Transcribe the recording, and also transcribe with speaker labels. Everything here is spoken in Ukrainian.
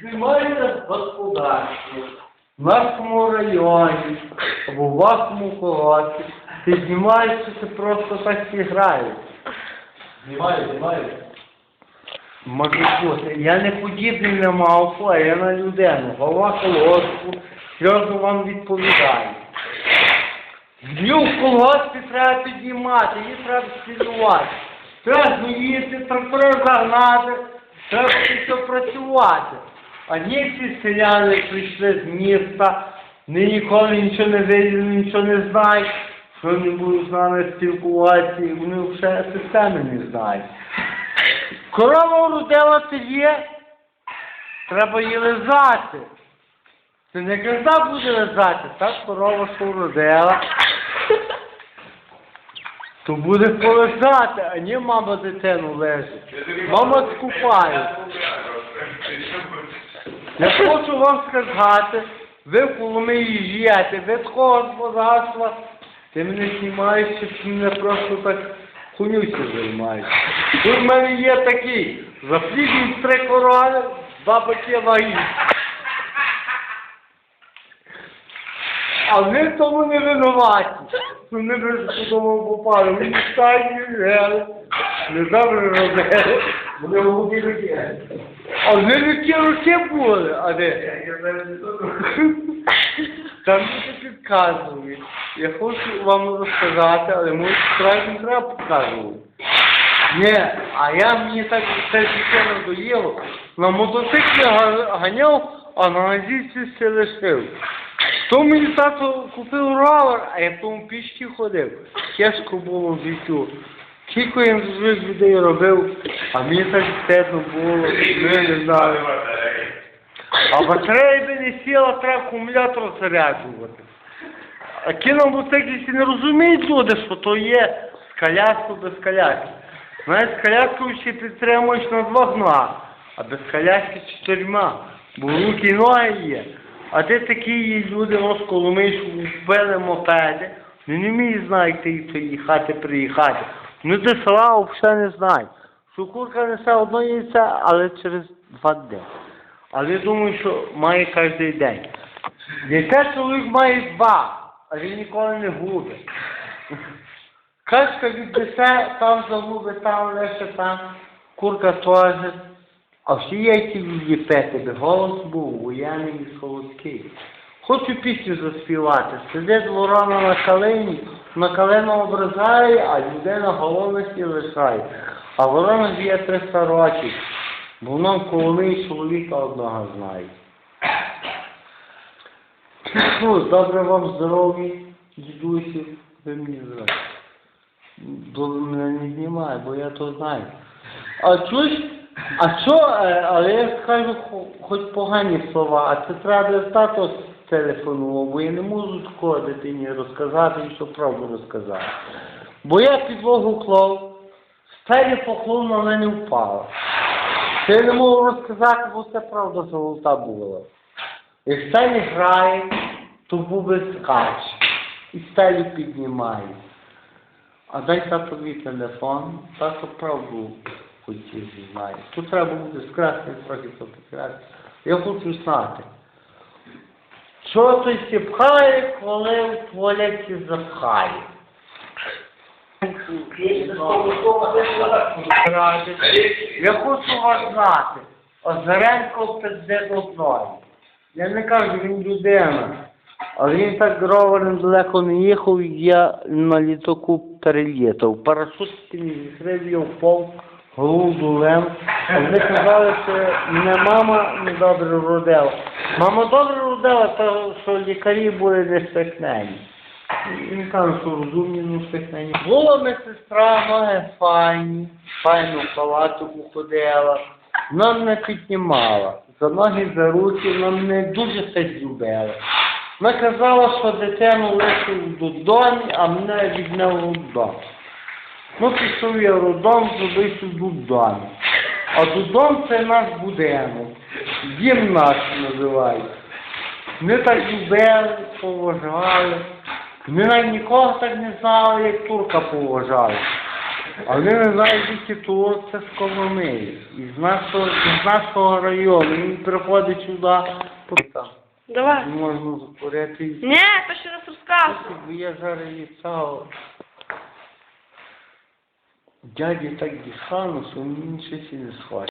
Speaker 1: знімаєте господарство в нашому районі або в вашому колосі, ти знімаєш, що ти просто так і граєш.
Speaker 2: Знімаю, знімаю.
Speaker 1: Може бути. Я не подібний на мавпу, а я на людину. Голова колгоспу, серйозно вам відповідаю. Дню в колгоспі треба підіймати, її треба стілювати. Треба зміїти, трактори загнати, треба все працювати. А ні ці селяни прийшли з міста, вони ніколи нічого не виділи, нічого не знають, що вони будуть з нами спілкуватися, вони вже системи не знають. Корова родила ти є, треба її лизати. Ти не казав буде лизати, так корова що родила. То буде полежати, а не мама дитину лежить. Мама скупає. Я хочу вам сказати, ви в Коломиї живете, ви такого господарства, ти мене знімаєш, чи мене просто так хуйнюся займаєш. Тут в мене є такий, заплідні три корони, два баки ваги. А вони в тому не винуваті. Вони без додому попали, вони стайні не добре робили.
Speaker 2: Вони голубі люди.
Speaker 1: А вони які роки були, а де? Там мені підказують. Я хочу вам розказати, але може справді не треба показувати. Ні, а я мені так це життя надоїло. На мотоциклі ганяв, а на газівці все лишив. То мені тато купив ровер, а я в тому пішки ходив. Тяжко було в життю. Скільки я злих людей робив, а мені так стидно було, ми не знаю. А батарея би не сіла, треба акумулятор заряджувати. А ті не розуміють люди, що то є з коляскою без коляски. Знаєш, з коляскою ще підтримуєш на двох ногах, а без коляски чотирма, бо руки і ноги є. А де такі є люди, ось коло ми вбили мопеди, вони не вміють знати як хати приїхати. Ну до села взагалі не знають. Що курка несе одно яйце, але через два дні. Але я думаю, що має кожен день. Яке чоловік має два, а він ніколи не губить. Качка віднесе, там загубить, там лише там, курка теж. А всі яйці відліпити, би голос був воєнний і солодкий. Хочу пісню заспівати. Сидить ворона на калині, на калину ображає, а людина головності лишає. А ворона живе 300 років, бо воно колони чоловіка одного знає. Ну, добре вам здоров'я, дідусі, ви мені зробите. Бо мене не знімає, бо я то знаю. А чуєш, а що, е, але я скажу хоч погані слова, а це треба тато телефонував, бо я не можу такого дитині розказати і що правду розказати. Бо я підлогу клав, стелі поклав на мене впала. Це я не можу розказати, бо це правда золота була. Як стелі грає, то буби скаче. І стелі піднімає. А дай татові телефон, тато правду хотів знає. Тут треба буде скрасти трохи то підкрасти. Я хочу знати. Що той сіпхає, коли в туалеті запхає? Я хочу вас знати. Озаренко пизде до мною. Я не кажу, він людина. Але він так роварем далеко не їхав, я на літаку перелітав. Парашут не відкрив, я впав, голову дулем. А вони казали, що мене мама недобре родила. Мама добре родила, що лікарі були неспихнені. Він каже, що розумні неспихнені. Була медсестра, ноги файні, файно в палатику ходила. Вона мене піднімала. За ноги, за руки, вона мене дуже сильно любила. Вона казала, що дитину лишив додому, а мене відняв в роддом. Ну, пішов я в роддом, зробився додому. А додом це наш будинок. Дім наш називається. Ми так любили, поважали. Ми навіть нікого так не знали, як турка поважали. А вони не знають, звідки то це з Коломиї. Із нашого, нашого району. Він приходить сюди, там
Speaker 3: Давай.
Speaker 1: можна закурити.
Speaker 3: Ні, то ще раз розказуй.
Speaker 1: Бо я зараз літав. Дяді так дихано, що мені щось і не схватить.